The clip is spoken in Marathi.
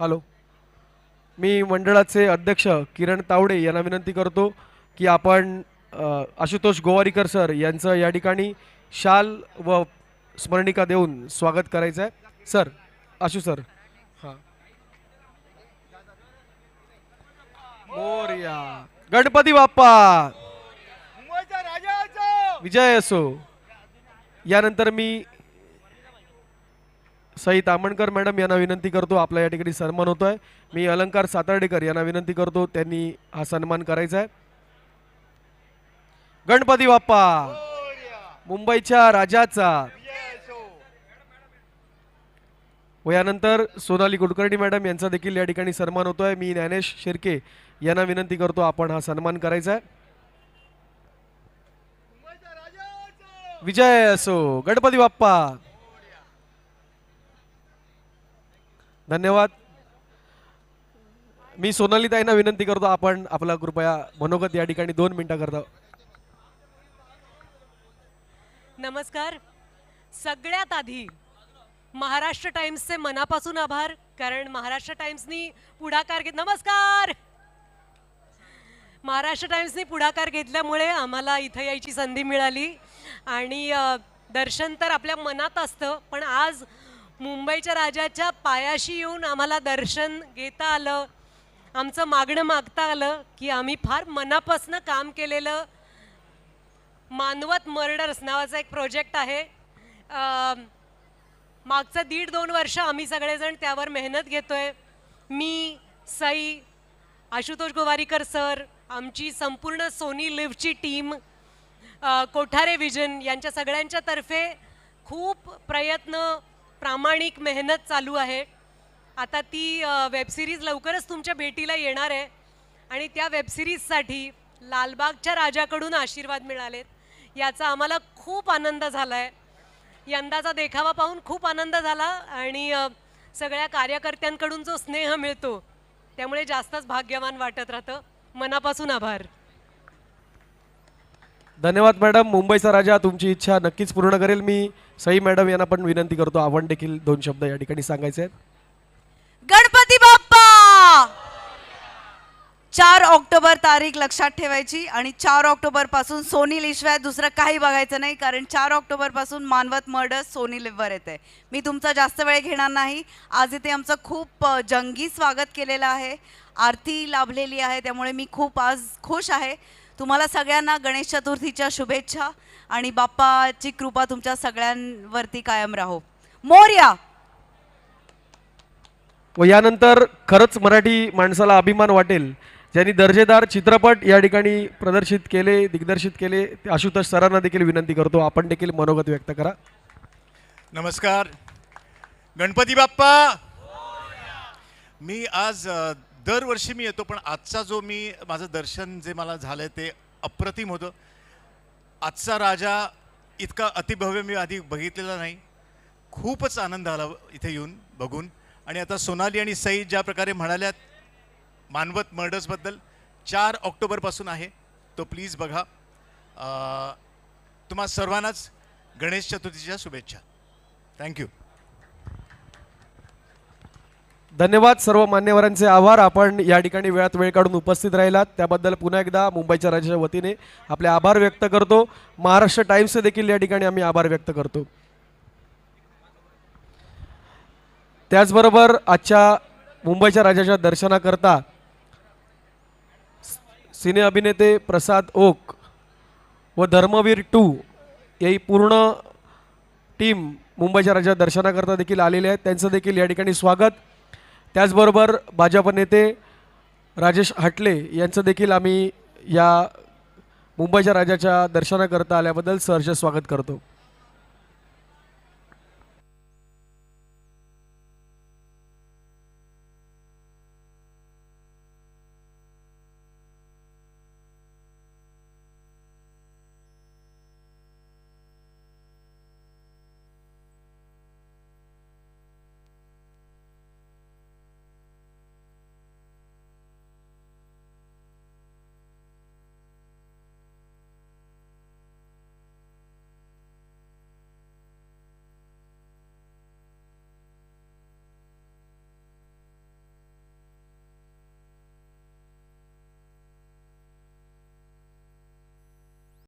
हॅलो. मी मंडळाचे अध्यक्ष किरण तावडे यांना विनंती करतो की आपण आशुतोष गोवारीकर सर यांचं या ठिकाणी शाल व स्मरणिका देऊन स्वागत करायचं आहे. Sir Ashu sir. हां. मोरया. गणपती बाप्पा. विजय असो. यानंतर मी सई तामणकर मॅडम यांना विनंती करतो आपला या ठिकाणी सन्मान होतोय. मी अलंकार सातर्डेकर यांना विनंती करतो त्यांनी हा सन्मान करायचा आहे गणपती बाप्पा मुंबईच्या राजाचा. व यानंतर सोनाली कुलकर्णी मॅडम यांचा देखील या ठिकाणी सन्मान होतोय. मी ज्ञानेश शिर्के यांना विनंती करतो आपण हा सन्मान करायचा आहे विजय असो गणपती बाप्पा. धन्यवाद. मी सोनाली ताईंना विनंती करतो आपण आपला कृपया मनोगत या ठिकाणी दोन मिनिटं करतो. नमस्कार. सगळ्यात आधी महाराष्ट्र टाइम्सचे मनापासून आभार कारण महाराष्ट्र टाइम्सनी पुढाकार घेत नमस्कार! महाराष्ट्र टाइम्सनी पुढाकार घेतल्यामुळे आम्हाला इथं यायची संधी मिळाली. आणि दर्शन तर आपल्या मनात असतं पण आज मुंबईच्या राजाच्या पायाशी येऊन आम्हाला दर्शन घेता आलं. आमचं मागणं मागता आलं की आम्ही फार मनापासनं काम केलेलं. मानवत मर्डर्स नावाचा एक प्रोजेक्ट आहे. मागचं दीड दोन वर्ष आम्ही सगळेजण त्यावर मेहनत घेतोय. मी सई आशुतोष गोवारीकर सर आमची संपूर्ण सोनी लिव्हची टीम कोठारे विजन यांच्या सगळ्यांच्या तर्फे खूप प्रयत्न प्रामाणिक मेहनत चालू आहे. आता ती वेबसिरीज लवकरच तुमच्या भेटीला येणार आहे. आणि त्या वेबसिरीजसाठी लालबागच्या राजाकडून आशीर्वाद मिळालेत. याचा आम्हाला खूप आनंद झाला आहे यंदाचा देखावा पाहून खूप आनंद झाला आणि सगळ्या कार्यकर्त्यांकडून जो स्नेह मिळतो त्यामुळे जास्तच भाग्यवान वाटत राहतं. मनापासून आभार. धन्यवाद मॅडम. मुंबईचा राजा तुमची इच्छा नक्कीच पूर्ण करेल. मी सई मॅडम यांना पण विनंती करतो. आपण देखील दोन शब्द या ठिकाणी सांगायचे आहेत. गणपती बाप्पा! चार ऑक्टोबर तारीख लक्षात ठेवायची आणि चार ऑक्टोबरपासून सोनी लिशवाय दुसरं काही बघायचं नाही कारण चार ऑक्टोबरपासून मानवत मर्डर सोनी लिव्हवर येते मी तुमचा जास्त वेळ घेणार नाही. आज इथे आमचं खूप जंगी स्वागत केलेलं आहे. आरती लाभलेली आहे त्यामुळे मी खूप आज खुश आहे. तुम्हाला सगळ्यांना गणेश चतुर्थीच्या शुभेच्छा आणि बाप्पाची कृपा तुमच्या सगळ्यांवरती कायम राहो. मोर्या! व यानंतर खरंच मराठी माणसाला अभिमान वाटेल. ज्यांनी दर्जेदार चित्रपट या ठिकाणी प्रदर्शित केले दिग्दर्शित केले ते आशुतोष सरांना देखील विनंती करतो. आपण देखील मनोगत व्यक्त करा. नमस्कार. गणपती बाप्पा! मी आज दरवर्षी मी येतो पण आजचा जो मी माझं दर्शन जे मला झालं ते अप्रतिम होतं. आजचा राजा इतका अतिभव्य मी आधी बघितलेला नाही. खूपच आनंद आला इथे येऊन बघून. आणि आता सोनाली आणि सई ज्या प्रकारे म्हणाल्यात मानवत मर्डर्सबद्दल चार ऑक्टोबरपासून आहे. तो प्लीज बघा. तुम्हा सर्वांनाच गणेश चतुर्थीच्या शुभेच्छा. थँक्यू धन्यवाद सर्व मान्यवरांचे आभार. आपण या ठिकाणी वेळात वेळ काढून उपस्थित राहिलात. त्याबद्दल पुन्हा एकदा मुंबईच्या राज्याच्या वतीने आपले आभार व्यक्त करतो. महाराष्ट्र टाइम्सचे देखील या ठिकाणी आम्ही आभार व्यक्त करतो. त्याचबरोबर आजच्या मुंबईच्या राजाच्या दर्शनाकरता सिने अभिनेते प्रसाद ओक व धर्मवीर टू याही पूर्ण टीम मुंबईच्या राज्यात दर्शनाकरता देखील आलेले आहेत. त्यांचं देखील या ठिकाणी स्वागत. त्याचबरोबर भाजप नेते राजेश हाटले यांचं देखील आम्ही या मुंबईच्या राजाच्या दर्शनाकरता आल्याबद्दल सहर्ष स्वागत करतो.